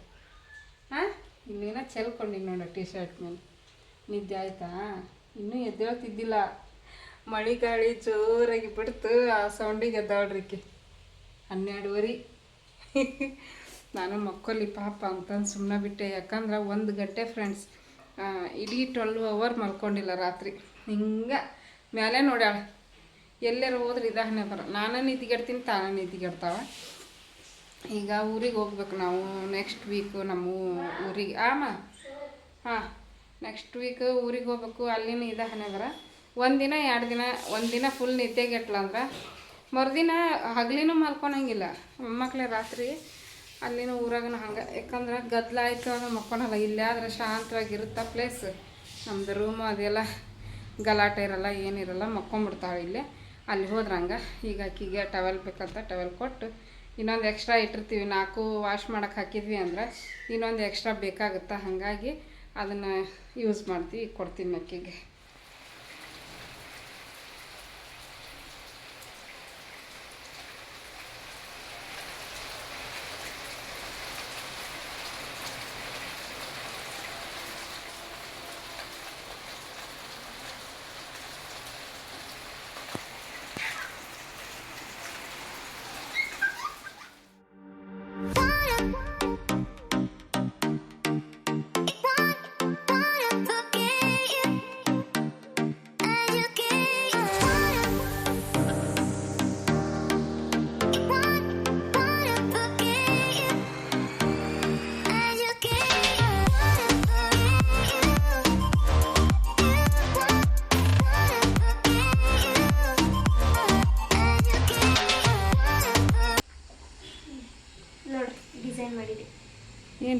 ಹಾಂ ಇನ್ನೇನ ಚೆಲ್ಕೊಂಡಿನಿ ನೋಡು ಟಿ ಶರ್ಟ್ ಮೇಲೆ. ನಿದ್ದೆ ಆಯ್ತಾ? ಇನ್ನೂ ಎದ್ದೇಳ್ತಿದ್ದಿಲ್ಲ. ಮಳೆ ಗಾಳಿ ಜೋರಾಗಿ ಬಿಡ್ತು, ಆ ಸೌಂಡಿಗೆ ಎದ್ದಾಳ್ರಿಕಿ ಹನ್ನೆರಡುವರೆ. ನಾನು ಮಕ್ಕಳಿ ಪಾಪ ಅಂತಂದು ಸುಮ್ಮನೆ ಬಿಟ್ಟೆ. ಯಾಕಂದ್ರೆ ಒಂದು ಗಂಟೆ ಫ್ರೆಂಡ್ಸ್ ಇಡೀ ಟ್ವೆಲ್ವ್ ಅವರ್ ಮಲ್ಕೊಂಡಿಲ್ಲ ರಾತ್ರಿ. ಹಿಂಗೆ ಮೇಲೆ ನೋಡ್ಯಾಳ. ಎಲ್ಲರೂ ಹೋದ್ರೆ ಇದಾಗನೆ ಬರ, ನಾನು ನಿದ್ದಿಗೆಡ್ತೀನಿ ನೀತಿ ನಿದ್ದಿಗೆಡ್ತಾವ ಈಗ ಊರಿಗೆ ಹೋಗ್ಬೇಕು ನಾವು ನೆಕ್ಸ್ಟ್ ವೀಕು ನಮ್ಮ ಊರಿಗೆ, ಆಮ, ಹಾಂ ನೆಕ್ಸ್ಟ್ ವೀಕ್ ಊರಿಗೆ ಹೋಗ್ಬೇಕು ಅಲ್ಲಿನ ಇದ ಹನೆ ಬರ ಒಂದಿನ ಎರಡು ದಿನ ಒಂದಿನ ಫುಲ್ ನಿದ್ದೆಗೆಟ್ಲ ಅಂದ್ರೆ, ಮರುದಿನ ಹಗಲಿನೂ ಮಲ್ಕೊಳಂಗಿಲ್ಲ. ಮೊಮ್ಮಕ್ಳೇ ರಾತ್ರಿ ಅಲ್ಲಿನ ಊರಾಗನ ಹಂಗೆ, ಯಾಕಂದ್ರೆ ಗದ್ದಲ ಆಯಿತು ಅಂದ್ರೆ ಮಕ್ಕೊಳಲ್ಲ ಇಲ್ಲೇ ಆದ್ರೆ ಶಾಂತವಾಗಿರುತ್ತ ಪ್ಲೇಸ್ ನಮ್ಮದು ರೂಮು ಅದೆಲ್ಲ ಗಲಾಟೆ ಇರಲ್ಲ, ಏನಿರಲ್ಲ ಮಕ್ಕೊಂಬಿಡ್ತಾಳೆ ಇಲ್ಲೇ. ಅಲ್ಲಿ ಹೋದ್ರೆ ಹಂಗೆ ಈಗ ಆಕಿಗೆ ಟವೆಲ್ ಬೇಕಂತ ಟವೆಲ್ ಕೊಟ್ಟು ಇನ್ನೊಂದು ಎಕ್ಸ್ಟ್ರಾ ಇಟ್ಟಿರ್ತೀವಿ. ನಾಲ್ಕು ವಾಶ್ ಮಾಡೋಕೆ ಹಾಕಿದ್ವಿ ಅಂದ್ರೆ ಇನ್ನೊಂದು ಎಕ್ಸ್ಟ್ರಾ ಬೇಕಾಗುತ್ತೆ? ಹಾಗಾಗಿ ಅದನ್ನು ಯೂಸ್ ಮಾಡ್ತೀವಿ, ಕೊಡ್ತೀನಿ ಅಕ್ಕಿಗೆ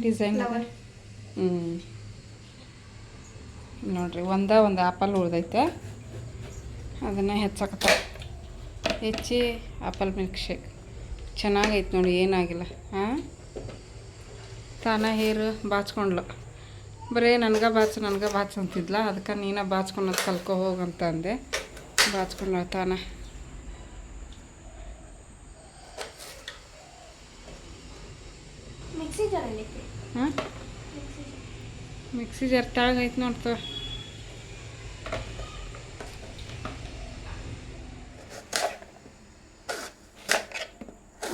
ಡಿಸೈನ್ ಹ್ಞೂ ನೋಡ್ರಿ ಒಂದ ಒಂದು ಆ್ಯಪಲ್ ಉಳ್ದೈತೆ. ಅದನ್ನು ಹೆಚ್ಚಾಕತ್ತ. ಹೆಚ್ಚಿ ಆ್ಯಪಲ್ ಮಿಲ್ಕ್ ಶೇಕ್. ಚೆನ್ನಾಗೈತೆ ನೋಡಿ ಏನಾಗಿಲ್ಲ. ಹಾಂ ತಾನ ಹೇರು ಬಾಚ್ಕೊಂಡ್ಲು. ಬರೀ ನನಗೆ ಬಾಚು ನನಗೆ ಬಾಚು ಅಂತಿದ್ಲ. ಅದಕ್ಕೆ ನೀನ ಬಾಚ್ಕೊಳೋದು ಕಲ್ಕೊ ಹೋಗಂತ ಅಂದೆ. ಬಾಚ್ಕೊಂಡ್ಲ ತಾನ. ಮಿಕ್ಸಿ ಜಾರಲ್ಲಿ ಹಾಂ ಮಿಕ್ಸಿ ಜಾರ್ ನೋಡ್ತವ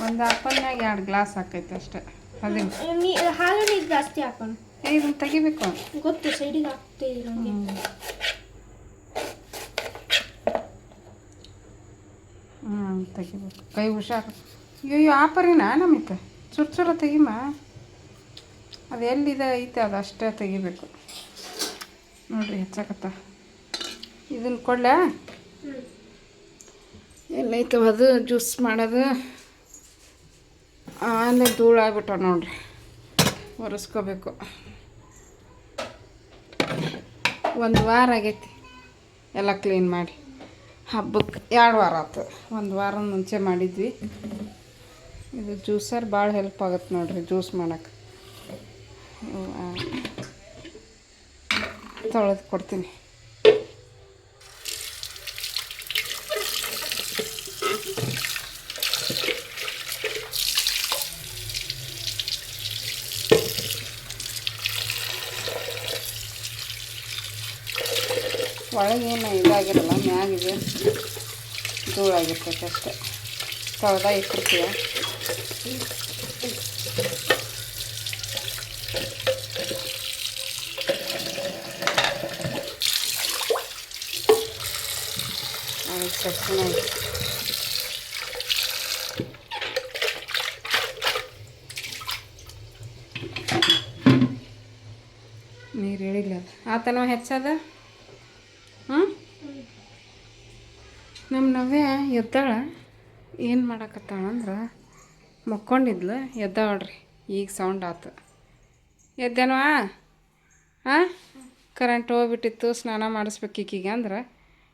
ಒಂದು ಆಪಲ್ನಾಗ ಎರಡು ಗ್ಲಾಸ್ ಹಾಕೈತೆ ಅಷ್ಟೇ. ಅದೇ. ಹಾಲು ನೀರು ಜಾಸ್ತಿ ಹಾಕೊಂಡು ಏ ಇದನ್ನ ತೆಗಿಬೇಕು. ಗೊತ್ತು ಸೈಡಿಗೆ ನನಗೆ ಹ್ಞೂ ತೆಗಿಬೇಕು. ಕೈ ಹುಷಾರು. ಅಯ್ಯೋ ಆಪರಿನ ನಮಗೆ ಚುರ್ ಚುರ ತೆಗಿಮ? ಅದು ಎಲ್ಲಿದೆ ಐತೆ, ಅದು ಅಷ್ಟೇ ತೆಗಿಬೇಕು. ನೋಡ್ರಿ ಹೆಚ್ಚಾಕತ್ತ ಇದನ್ನು ಕೊಡ್ಲಾ? ಎಲ್ಲೈತೆ ಅದು ಜ್ಯೂಸ್ ಮಾಡೋದು. ಆಮೇಲೆ ಧೂಳಾಗ್ಬಿಟ್ಟ ನೋಡ್ರಿ, ಒರೆಸ್ಕೋಬೇಕು. ಒಂದು ವಾರ ಆಗೈತಿ, ಎಲ್ಲ ಕ್ಲೀನ್ ಮಾಡಿ. ಹಬ್ಬಕ್ಕೆ ಎರಡು ವಾರ ಆಯ್ತು ಒಂದು ವಾರ ಮುಂಚೆ ಮಾಡಿದ್ವಿ. ಇದು ಜ್ಯೂಸರ್ ಭಾಳ ಹೆಲ್ಪ್ ಆಗುತ್ತೆ ನೋಡ್ರಿ, ಜ್ಯೂಸ್ ಮಾಡೋಕೆ ತೊಳೆದು ಕೊಡ್ತೀನಿ. ಒಳಗೇನು ಇದಾಗಿರಲ್ಲ ಮ್ಯಾಗಿದೆ. ಧೂಳಾಗಿರ್ತೈತೆ ಅಷ್ಟೆ. ತೊಳೆದ ಇಟ್ಟಿರ್ತೀಯ ಆಯ್ತು ತಕ್ಷಣ ನೀರು ಹೇಳಿಲ್ಲ ಆತನೋ ಹೆಚ್ಚದ? ಹ್ಞೂ ನಮ್ಮ ನವ್ಯ ಎದ್ದಾಳ. ಏನು ಮಾಡಕತ್ತಾಳ ಅಂದ್ರೆ ಮಕ್ಕೊಂಡಿದ್ಲು, ಎದ್ದಾಳ್ರಿ. ಈಗ ಸೌಂಡ್ ಆತು. ಎದ್ದೇನವಾ ಹಾಂ? ಕರೆಂಟ್ ಹೋಗ್ಬಿಟ್ಟಿತ್ತು, ಸ್ನಾನ ಮಾಡಿಸ್ಬೇಕು ಈಕೀಗ ಅಂದ್ರೆ.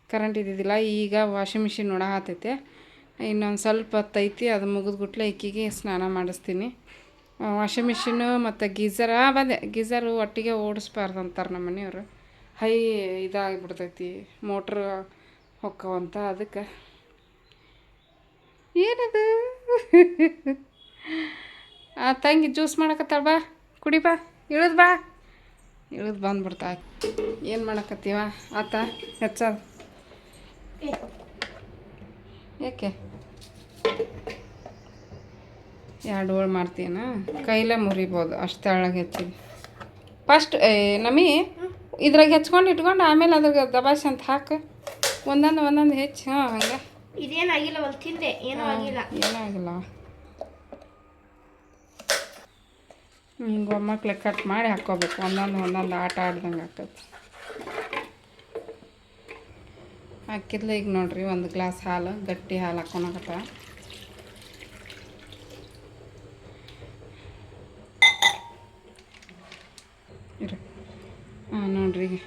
ಕರೆಂಟ್ ಇದ್ದಿದ್ದಿಲ್ಲ, ಈಗ ವಾಷಿಂಗ್ ಮಿಷಿನ್ ನೋಡ ಹತ್ತೈತೆ ಇನ್ನೊಂದು ಸ್ವಲ್ಪ ಹೊತ್ತೈತಿ, ಅದು ಮುಗಿದ್ಬಿಟ್ಲೆ ಇಕ್ಕಿಗೆ ಸ್ನಾನ ಮಾಡಿಸ್ತೀನಿ. ವಾಷಿಂಗ್ ಮಿಷಿನು ಮತ್ತು ಗೀಝರ್ ಬಂದೆ. ಗೀಝರು ಒಟ್ಟಿಗೆ ಓಡಿಸ್ಬಾರ್ದು ಅಂತಾರೆ ನಮ್ಮ ಮನೆಯವರು. ಹೈ, ಇದಾಗಿಬಿಡ್ತೈತಿ. ಮೋಟ್ರ್ ಹೊಕ್ಕವಂತ ಅದಕ್ಕೆ. ಏನದು? ಆ, ತಂಗಿ ಜ್ಯೂಸ್ ಮಾಡಕತ್ತಾಳ ಬಾ. ಕುಡಿ ಬಾ. ಇಳಿದು ಬಾ. ಇಳಿದು ಬಂದ್ಬಿಡ್ತಾ. ಏನು ಮಾಡಕತ್ತೀವ? ಆತ ಹೆಚ್ಚ ಯಾಕೆ ಎರಡು ಹೋಳು ಮಾಡ್ತೀನ ಕೈಲೇ ಮುರಿಬೋದು ಅಷ್ಟು ತೆಳ್ಳಗೆ ಹೆಚ್ಚಿಗೆ. ಫಸ್ಟ್ ನಮಿ ಇದ್ರಾಗ ಹೆಚ್ಕೊಂಡು ಇಟ್ಕೊಂಡು ಆಮೇಲೆ ಅದ್ರಾಗ ದಬಾಸಿ ಅಂತ ಹಾಕು. ಒಂದೊಂದು ಒಂದೊಂದು ಹೆಚ್ಚು ಹಾಂ ಹಂಗೆ. ಇದೇನಾಗಿಲ್ಲ ಒಂದು ತಿಂದೆ ಏನೂ ಆಗಿಲ್ಲ. ಏನಾಗಿಲ್ಲ ಹಿಂಗೆ ಒಮ್ಮಕ್ಲೆ ಕಟ್ ಮಾಡಿ ಹಾಕ್ಕೋಬೇಕು. ಒಂದೊಂದು ಒಂದೊಂದು ಆಟ ಆಡ್ದಂಗೆ ಆಗ್ತೈತಿ. ಹಾಕಿದ್ಲ ಈಗ ನೋಡ್ರಿ ಒಂದು ಗ್ಲಾಸ್ ಹಾಲು ಗಟ್ಟಿ ಹಾಲು ಹಾಕೊಳಕತ್ತ ಇರು. ಹಾಂ ನೋಡಿರಿ.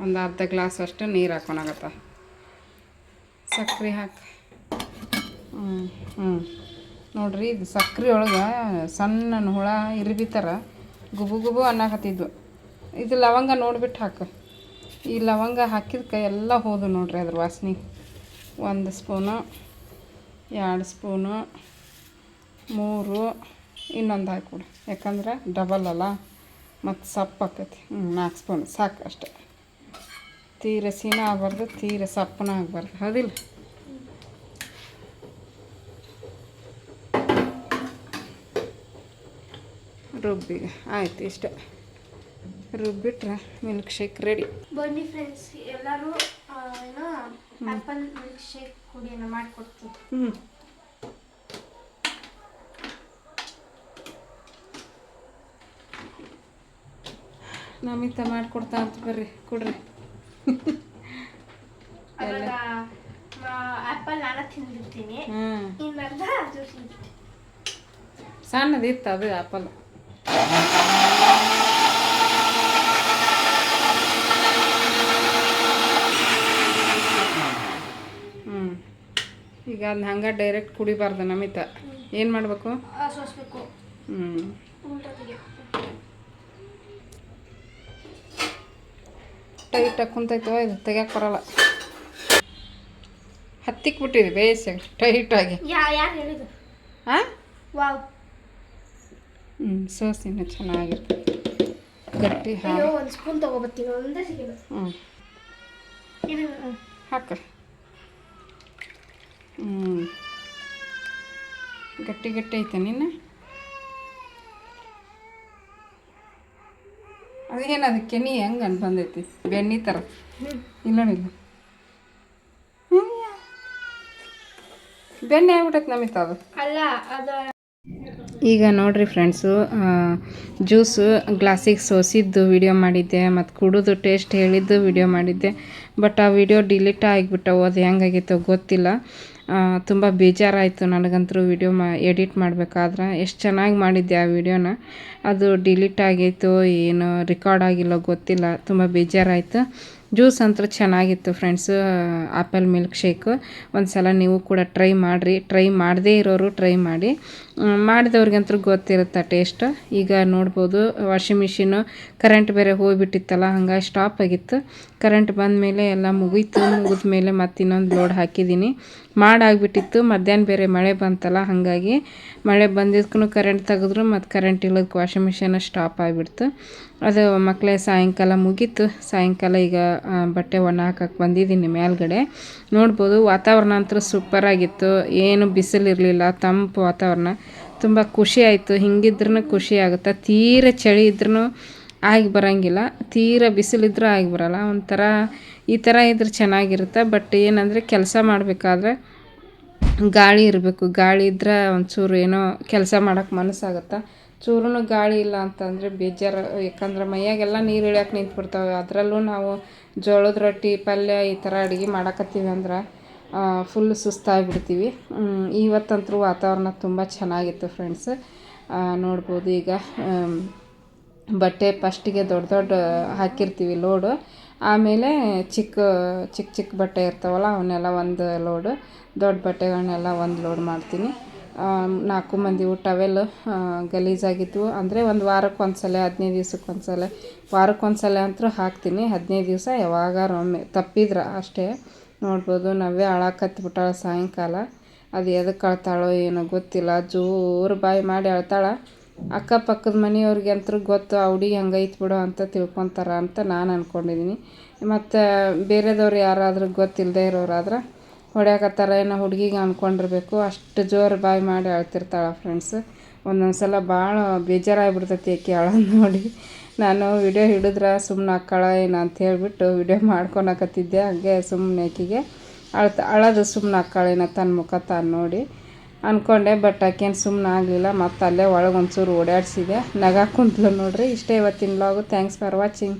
ಒಂದು ಅರ್ಧ ಗ್ಲಾಸ್ ಅಷ್ಟು ನೀರು ಹಾಕೊಳಕತ್ತ ಸಕ್ರೆ ಹಾಕಿ. ಹ್ಞೂ ಹ್ಞೂ ನೋಡಿರಿ, ಇದು ಸಕ್ರೆ ಒಳಗೆ ಸಣ್ಣ ಹುಳ ಇರ್ಬಿ ಗುಬು ಗುಬು ಅನ್ನಕತ್ತಿದ್ವು. ಇದು ಲವಂಗ ನೋಡ್ಬಿಟ್ಟು ಹಾಕು. ಈ ಲವಂಗ ಹಾಕಿದ್ಕೆ ಎಲ್ಲ ಹೋದು ನೋಡಿರಿ ಅದ್ರ ವಾಸನೆ. ಒಂದು ಸ್ಪೂನು, ಎರಡು ಸ್ಪೂನು, ಮೂರು, ಇನ್ನೊಂದು ಹಾಕಿಬಿಡು. ಯಾಕಂದ್ರೆ ಡಬಲ್ ಅಲ್ಲ. ಮತ್ತು ಸಪ್ಪು ಆಕೈತಿ. ಹ್ಞೂ ನಾಲ್ಕು ಸ್ಪೂನ್. ಸಾಕು ಅಷ್ಟೆ. ತೀರ ಸೀನ ಆಗಬಾರ್ದು ತೀರ ಸಪ್ಪನ ಆಗಬಾರ್ದು. ಹೌದಿಲ್ಲ? ರುಬ್ಬಿಗೆ ಆಯ್ತು ಇಷ್ಟೇ. ರುಬ್ಬಿಟ್ರೆ ಮಿಲ್ಕ್ ಶೇಕ್ ರೆಡಿ. ಬನ್ನಿ ಫ್ರೆಂಡ್ಸ್ ಎಲ್ಲರೂ ಆ್ಯಪಲ್ ಮಿಲ್ಕ್ ಶೇಕ್ ಕುಡಿಯೋಣ ಮಾಡಿಕೊಡ್ತೀವಿ. ಹ್ಞೂ ನಮಿತ ಮಾಡ್ಕೊಡ್ತಾ ಅಂತ ಬರ್ರಿ ಕೊಡ್ರಿ. ಆಪಲ್ ನಾನು ಸಣ್ಣದಿತ್ತು ಅದು ಆಪಲ್ ಹ್ಞೂ ಈಗ ಅದನ್ನ ಹಂಗೆ ಡೈರೆಕ್ಟ್ ಕುಡಿಬಾರ್ದು ನಮಿತ. ಏನು ಮಾಡಬೇಕು? ಹ್ಮ್. ಟೈಟಾಗಿ ಕುಂತೈತೋ ಇದು ತೆಗಿಯಕ್ಕೆ ಬರಲ್ಲ. ಹತ್ತಿಕ್ ಬಿಟ್ಟಿದೆ ಬೇಸಾಗಿ ಟೈಟಾಗಿ ಹಾಂ ಹ್ಞೂ ಸೋಸಿನ ಚೆನ್ನಾಗಿರ್ತದೆ ಗಟ್ಟಿ ಹಾಲು. ಒಂದು ಸ್ಪೂನ್ ತಗೋಬರ್ತೀನಿ ಒಂದೇ ಸಿಗಿಲ್ಲ. ಹ್ಞೂ. ಹಾಕ. ಹ್ಞೂ ಗಟ್ಟಿ ಗಟ್ಟಿ ಐತೆ ನಿನ್ನ? ಅದೇನು ಅದು ಕೆನಿ ಹೆಂಗೆ ಅನ್ ಬಂದೈತಿ. ಬೆಣ್ಣೆ ಥರ ಇಲ್ಲ ಇಲ್ಲ. ಬೆಣ್ಣೆ ಆಗ್ಬಿಟ್ಟೈತೆ ನಮಿತ ಅದು ಅಲ್ಲ, ಅದು ಈಗ ನೋಡ್ರಿ ಫ್ರೆಂಡ್ಸು ಜ್ಯೂಸು ಗ್ಲಾಸಿಗೆ ಸೋಸಿದ್ದು ವಿಡಿಯೋ ಮಾಡಿದ್ದೆ, ಮತ್ತು ಕುಡಿದು ಟೇಸ್ಟ್ ಹೇಳಿದ್ದು ವಿಡಿಯೋ ಮಾಡಿದ್ದೆ. ಬಟ್ ಆ ವಿಡಿಯೋ ಡಿಲೀಟ್ ಆಗಿಬಿಟ್ಟವು ಅದು ಹೆಂಗಾಗಿತ್ತೋ ಗೊತ್ತಿಲ್ಲ. ತುಂಬ ಬೇಜಾರಾಯಿತು ನನಗಂತೂ ವಿಡಿಯೋ ಮಾ ಎಡಿಟ್ ಮಾಡಬೇಕಾದ್ರೆ. ಎಷ್ಟು ಚೆನ್ನಾಗಿ ಮಾಡಿದ್ದೆ ಆ ವಿಡಿಯೋನ ಅದು ಡಿಲೀಟ್ ಆಗೈತೋ ಏನು ರೆಕಾರ್ಡ್ ಆಗಿಲ್ಲೋ ಗೊತ್ತಿಲ್ಲ, ತುಂಬ ಬೇಜಾರಾಯಿತು. ಜ್ಯೂಸ್ ಅಂತೂ ಚೆನ್ನಾಗಿತ್ತು ಫ್ರೆಂಡ್ಸು ಆ್ಯಪಲ್ ಮಿಲ್ಕ್ ಶೇಕು ಒಂದು ಸಲ ನೀವು ಕೂಡ ಟ್ರೈ ಮಾಡಿರಿ. ಟ್ರೈ ಮಾಡದೇ ಇರೋರು ಟ್ರೈ ಮಾಡಿ. ಮಾಡಿದವ್ರಿಗಂತೂ ಗೊತ್ತಿರುತ್ತೆ ಟೇಸ್ಟ್ ಈಗ ನೋಡ್ಬೋದು ವಾಷಿಂಗ್ ಮಿಷಿನು ಕರೆಂಟ್ ಬೇರೆ ಹೋಗಿಬಿಟ್ಟಿತ್ತಲ್ಲ, ಹಂಗಾಗಿ ಸ್ಟಾಪ್ ಆಗಿತ್ತು. ಕರೆಂಟ್ ಬಂದ ಮೇಲೆ ಎಲ್ಲ ಮುಗೀತು ಮುಗಿದ ಮೇಲೆ ಮತ್ತೆ ಇನ್ನೊಂದು ಲೋಡ್ ಹಾಕಿದ್ದೀನಿ. ಮಾಡಾಗ್ಬಿಟ್ಟಿತ್ತು, ಮಧ್ಯಾಹ್ನ ಬೇರೆ ಮಳೆ ಬಂತಲ್ಲ, ಹಾಗಾಗಿ ಮಳೆ ಬಂದಿದ್ದಕ್ಕೂ ಕರೆಂಟ್ ತೆಗೆದ್ರು, ಮತ್ತು ಕರೆಂಟ್ ಇಲ್ಲದಕ್ಕೆ ವಾಷಿಂಗ್ ಮಿಷಿನ ಸ್ಟಾಪ್ ಆಗಿಬಿಡ್ತು. ಅದು ಮಕ್ಕಳೇ ಸಾಯಂಕಾಲ ಮುಗೀತು, ಸಾಯಂಕಾಲ ಈಗ ಬಟ್ಟೆ ಒಣ ಹಾಕಕ್ಕೆ ಬಂದಿದ್ದೀನಿ ಮೇಲ್ಗಡೆ. ನೋಡ್ಬೋದು, ವಾತಾವರಣ ಅಂತೂ ಸೂಪರಾಗಿತ್ತು ಏನು ಬಿಸಿಲಿರಲಿಲ್ಲ ತಂಪು ವಾತಾವರಣ. ತುಂಬ ಖುಷಿ ಆಯಿತು ಹಿಂಗಿದ್ರೂ ಖುಷಿ ಆಗುತ್ತೆ, ತೀರ ಚಳಿ ಇದ್ರೂ ಆಗಿ ಬರೋಂಗಿಲ್ಲ. ತೀರ ಬಿಸಿಲಿದ್ರೂ ಆಗಿ ಬರಲ್ಲ. ಒಂಥರ ಈ ಥರ ಇದ್ರೆ ಚೆನ್ನಾಗಿರುತ್ತೆ. ಬಟ್ ಏನಂದರೆ ಕೆಲಸ ಮಾಡಬೇಕಾದ್ರೆ ಗಾಳಿ ಇರಬೇಕು. ಗಾಳಿ ಇದ್ರೆ ಒಂಚೂರು ಏನೋ ಕೆಲಸ ಮಾಡೋಕೆ ಮನಸ್ಸಾಗುತ್ತೆ? ಚೂರು ಗಾಳಿ ಇಲ್ಲ ಅಂತಂದರೆ ಬೇಜಾರು. ಯಾಕಂದ್ರೆ ಮೈಯಾಗೆಲ್ಲ ನೀರು ಇಳಿಯೋಕೆ ನಿಂತ್ಬಿಡ್ತಾವೆ. ಅದರಲ್ಲೂ ನಾವು ಜೋಳದ ರೊಟ್ಟಿ, ಪಲ್ಯ ಈ ಥರ ಅಡುಗೆ ಮಾಡಕತ್ತೀವಿ ಅಂದ್ರೆ ಫುಲ್ ಸುಸ್ತಾಗಿಬಿಡ್ತೀವಿ. ಇವತ್ತಂತೂ ವಾತಾವರಣ ತುಂಬ ಚೆನ್ನಾಗಿತ್ತು ಫ್ರೆಂಡ್ಸ್ ನೋಡ್ಬೋದು ಈಗ. ಬಟ್ಟೆ ಪಸ್ಟಿಗೆ ದೊಡ್ಡ ದೊಡ್ಡ ಹಾಕಿರ್ತೀವಿ ಲೋಡು. ಆಮೇಲೆ ಚಿಕ್ಕ ಚಿಕ್ಕ ಚಿಕ್ಕ ಬಟ್ಟೆ ಇರ್ತಾವಲ್ಲ ಅವನ್ನೆಲ್ಲ ಒಂದು ಲೋಡು. ದೊಡ್ಡ ಬಟ್ಟೆಗಳನ್ನೆಲ್ಲ ಒಂದು ಲೋಡ್ ಮಾಡ್ತೀನಿ. ನಾಲ್ಕು ಮಂದಿ ಟವೆಲ್ ಗಲೀಜಾಗಿದ್ವು. ಅಂದರೆ ಒಂದು ವಾರಕ್ಕೆ ಒಂದು ಸಲ ಹದಿನೈದು ದಿವ್ಸಕ್ಕೆ ಒಂದು ಸಲ ವಾರಕ್ಕೆ ಒಂದು ಸಲ ಅಂತೂ ಹಾಕ್ತೀನಿ. ಹದಿನೈದು ದಿವಸ ಯಾವಾಗಾರು ಒಮ್ಮೆ ತಪ್ಪಿದ್ರೆ ಅಷ್ಟೇ. ನೋಡ್ಬೋದು ನಾವೇ ಅಳಕತ್ಬಿಟ್ಟಾಳ ಸಾಯಂಕಾಲ. ಅದು ಎದಕ್ಕೆ ಅಳ್ತಾಳೋ ಏನೋ ಗೊತ್ತಿಲ್ಲ. ಜೋರು ಬಾಯಿ ಮಾಡಿ ಅಳ್ತಾಳೆ. ಅಕ್ಕಪಕ್ಕದ ಮನೆಯವ್ರಿಗೆ ಅಂತೂ ಗೊತ್ತು, ಆ ಹುಡುಗಿ ಹಂಗೈತೆ ಬಿಡು ಅಂತ ತಿಳ್ಕೊತಾರ ಅಂತ ನಾನು ಅಂದ್ಕೊಂಡಿದ್ದೀನಿ ಮತ್ತು ಬೇರೆದವ್ರು ಯಾರಾದರೂ ಗೊತ್ತಿಲ್ಲದೆ ಇರೋರಾದ್ರೆ ಹೊಡ್ಯಾಕತ್ತಾರ, ಏನೋ ಹುಡುಗಿಗೆ ಅಂದ್ಕೊಂಡಿರ್ಬೇಕು ಅಷ್ಟು ಜೋರು ಬಾಯಿ ಮಾಡಿ ಅಳ್ತಿರ್ತಾಳೆ ಫ್ರೆಂಡ್ಸ್ ಒಂದೊಂದು ಸಲ ಭಾಳ ಬೇಜಾರಾಗ್ಬಿಡ್ತೈತಿ ಆಕೆ ಅಳೋದು ನೋಡಿ. ನಾನು ವಿಡಿಯೋ ಹಿಡಿದ್ರೆ ಸುಮ್ಮನೆ ಅಕ್ಕಳ ಏನು ಅಂತ ಹೇಳಿಬಿಟ್ಟು ವಿಡಿಯೋ ಮಾಡ್ಕೊಳಕತ್ತಿದ್ದೆ ಹಂಗೆ ಸುಮ್ಮನೆ ಆಕಿಗೆ ಅಳ್ತ, ಅಳೋದು ಸುಮ್ಮನೆ ಅಕ್ಕಳೇನ ತನ್ನ ಮುಖ ತಾನು ನೋಡಿ. ಅಂದ್ಕೊಂಡೆ ಬಟ್ ಆಕೇನು ಸುಮ್ಮನೆ ಆಗಲಿಲ್ಲ. ಮತ್ತು ಅಲ್ಲೇ ಒಳಗೆ ಒಂಚೂರು ಓಡಾಡಿಸಿದೆ. ನಗ ಕುಂತ್ಲು ನೋಡ್ರಿ. ಇಷ್ಟೇ ಇವತ್ತಿನ ಬ್ಲಾಗು ಥ್ಯಾಂಕ್ಸ್ ಫಾರ್ ವಾಚಿಂಗ್